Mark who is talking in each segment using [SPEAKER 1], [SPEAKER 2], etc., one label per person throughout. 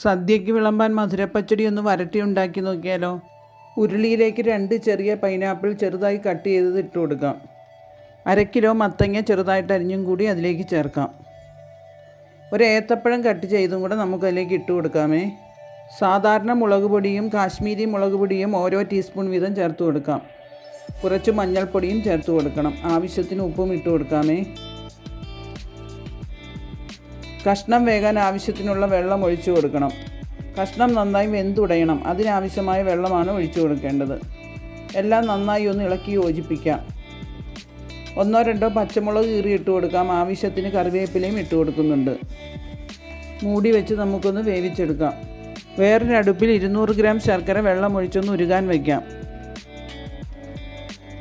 [SPEAKER 1] സദ്യയ്ക്ക് വിളമ്പാൻ മധുരപ്പച്ചടി ഒന്ന് വരട്ടി ഉണ്ടാക്കി നോക്കിയാലോ? ഉരുളിയിലേക്ക് രണ്ട് ചെറിയ പൈനാപ്പിൾ ചെറുതായി കട്ട് ചെയ്തത് ഇട്ട് കൊടുക്കാം. അര കിലോ മത്തങ്ങ ചെറുതായിട്ട് അരിഞ്ഞും കൂടി അതിലേക്ക് ചേർക്കാം. ഒരു ഏത്തപ്പഴം കട്ട് ചെയ്തും കൂടെ നമുക്ക് അതിലേക്ക് ഇട്ട് കൊടുക്കാമേ. സാധാരണ മുളക് പൊടിയും കാശ്മീരി മുളക് പൊടിയും ഓരോ ടീസ്പൂൺ വീതം ചേർത്ത് കൊടുക്കാം. കുറച്ച് മഞ്ഞൾപ്പൊടിയും ചേർത്ത് കൊടുക്കണം. ആവശ്യത്തിന് ഉപ്പും ഇട്ട് കൊടുക്കാമേ. കഷ്ണം വേകാൻ ആവശ്യത്തിനുള്ള വെള്ളം ഒഴിച്ചു കൊടുക്കണം. കഷ്ണം നന്നായി വെന്തുടയണം. അതിനാവശ്യമായ വെള്ളമാണ് ഒഴിച്ചു കൊടുക്കേണ്ടത്. എല്ലാം നന്നായി ഒന്ന് ഇളക്കി യോജിപ്പിക്കാം. ഒന്നോ രണ്ടോ പച്ചമുളക് കീറി ഇട്ട് കൊടുക്കാം. ആവശ്യത്തിന് കറിവേപ്പിലയും ഇട്ട് കൊടുക്കുന്നുണ്ട്. മൂടി വെച്ച് നമുക്കൊന്ന് വേവിച്ചെടുക്കാം. വേറൊരടുപ്പിൽ ഇരുന്നൂറ് ഗ്രാം ശർക്കര വെള്ളം ഒഴിച്ചൊന്ന് ഉരുകാൻ വയ്ക്കാം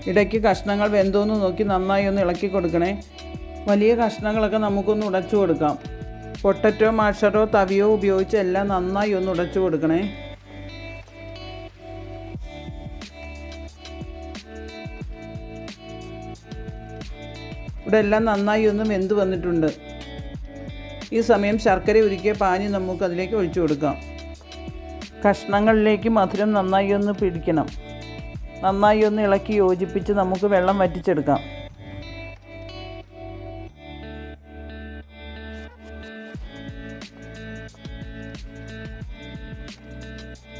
[SPEAKER 1] ഇടയ്ക്ക് കഷ്ണങ്ങൾ വെന്തോന്ന് നോക്കി നന്നായി ഒന്ന് ഇളക്കി കൊടുക്കണേ. വലിയ കഷ്ണങ്ങളൊക്കെ നമുക്കൊന്ന് ഉടച്ചു കൊടുക്കാം. പൊട്ടറ്റോ മാഷറോ തവിയോ ഉപയോഗിച്ച് എല്ലാം നന്നായി ഒന്ന് ഉടച്ചു കൊടുക്കണേ. ഇവിടെ എല്ലാം നന്നായി ഒന്ന് വെന്ത് വന്നിട്ടുണ്ട്. ഈ സമയം ശർക്കര ഉരുക്കിയ പാനി നമുക്ക് അതിലേക്ക് ഒഴിച്ചു കൊടുക്കാം. കഷ്ണങ്ങളിലേക്ക് മധുരം നന്നായി ഒന്ന് പിടിക്കണം. നന്നായി ഒന്ന് ഇളക്കി യോജിപ്പിച്ച് നമുക്ക് വെള്ളം വറ്റിച്ചെടുക്കാം.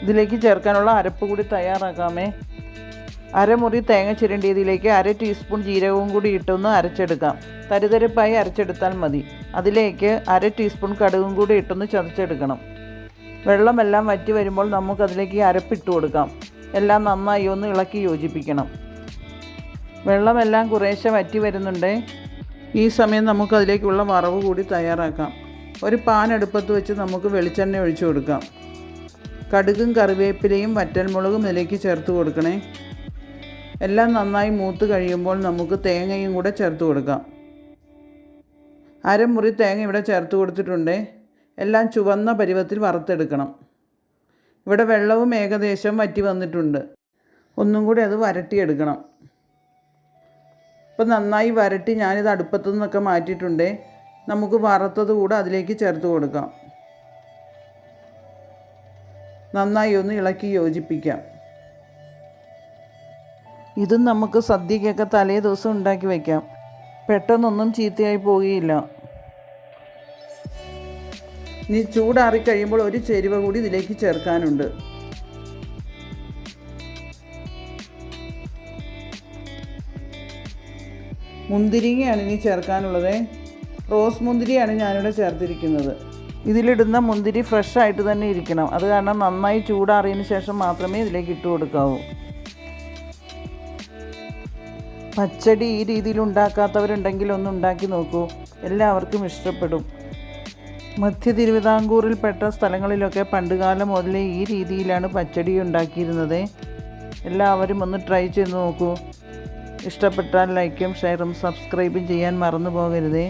[SPEAKER 1] ഇതിലേക്ക് ചേർക്കാനുള്ള അരപ്പ് കൂടി തയ്യാറാക്കാമേ. അരമുറി തേങ്ങ ചിരണ്ടിയതിലേക്ക് അര ടീസ്പൂൺ ജീരകവും കൂടി ഇട്ടൊന്ന് അരച്ചെടുക്കാം. തരിതരപ്പായി അരച്ചെടുത്താൽ മതി. അതിലേക്ക് അര ടീസ്പൂൺ കടുകും കൂടി ഇട്ടൊന്ന് ചതച്ചെടുക്കണം. വെള്ളമെല്ലാം വറ്റി വരുമ്പോൾ നമുക്കതിലേക്ക് ഈ അരപ്പിട്ട് കൊടുക്കാം. എല്ലാം നന്നായി ഒന്ന് ഇളക്കി യോജിപ്പിക്കണം. വെള്ളമെല്ലാം കുറേശ്ശെ വറ്റി വരുന്നുണ്ട്. ഈ സമയം നമുക്കതിലേക്കുള്ള വറവ് കൂടി തയ്യാറാക്കാം. ഒരു പാൻ അടുപ്പത്ത് വെച്ച് നമുക്ക് വെളിച്ചെണ്ണ ഒഴിച്ചു കൊടുക്കാം. കടുകും കറിവേപ്പിലയും വറ്റൽമുളകും ഇതിലേക്ക് ചേർത്ത് കൊടുക്കണേ. എല്ലാം നന്നായി മൂത്ത് കഴിയുമ്പോൾ നമുക്ക് തേങ്ങയും കൂടെ ചേർത്ത് കൊടുക്കാം. അരമുറി തേങ്ങ ഇവിടെ ചേർത്ത് കൊടുത്തിട്ടുണ്ട്. എല്ലാം ചുവന്ന പരുവത്തിൽ വറുത്തെടുക്കണം. ഇവിടെ വെള്ളവും ഏകദേശം വറ്റി വന്നിട്ടുണ്ട്. ഒന്നും കൂടി അത് വരട്ടിയെടുക്കണം. ഇപ്പം നന്നായി വരട്ടി ഞാനിത് അടുപ്പത്തു നിന്നൊക്കെ മാറ്റിയിട്ടുണ്ട്. നമുക്ക് വറുത്തത് കൂടെ അതിലേക്ക് ചേർത്ത് കൊടുക്കാം. നന്നായി ഒന്ന് ഇളക്കി യോജിപ്പിക്കാം. ഇതും നമുക്ക് സദ്യക്കൊക്കെ തലേ ദിവസം ഉണ്ടാക്കി വയ്ക്കാം പെട്ടെന്നൊന്നും ചീത്തയായി പോവുകയില്ല. ഇനി ചൂടാറി കഴിയുമ്പോൾ ഒരു ചേരുവ കൂടി ഇതിലേക്ക് ചേർക്കാനുണ്ട്. മുന്തിരിങ്ങയാണ് ഇനി ചേർക്കാനുള്ളത്. റോസ് മുന്തിരിയാണ് ഞാനിവിടെ ചേർത്തിരിക്കുന്നത്. ഇതിലിടുന്ന മുന്തിരി ഫ്രഷ് ആയിട്ട് തന്നെ ഇരിക്കണം. അത് കാരണം നന്നായി ചൂടാറിയതിന് ശേഷം മാത്രമേ ഇതിലേക്ക് ഇട്ട് കൊടുക്കാവൂ. പച്ചടി ഈ രീതിയിൽ ഉണ്ടാക്കാത്തവരുണ്ടെങ്കിൽ ഒന്ന് ഉണ്ടാക്കി നോക്കൂ. എല്ലാവർക്കും ഇഷ്ടപ്പെടും. മധ്യ തിരുവിതാംകൂറിൽപ്പെട്ട സ്ഥലങ്ങളിലൊക്കെ പണ്ടുകാലം മുതലേ ഈ രീതിയിലാണ് പച്ചടി ഉണ്ടാക്കിയിരുന്നത്. എല്ലാവരും ഒന്ന് ട്രൈ ചെയ്ത് നോക്കൂ. ഇഷ്ടപ്പെട്ടാൽ ലൈക്കും ഷെയറും സബ്സ്ക്രൈബും ചെയ്യാൻ മറന്നു പോകരുതേ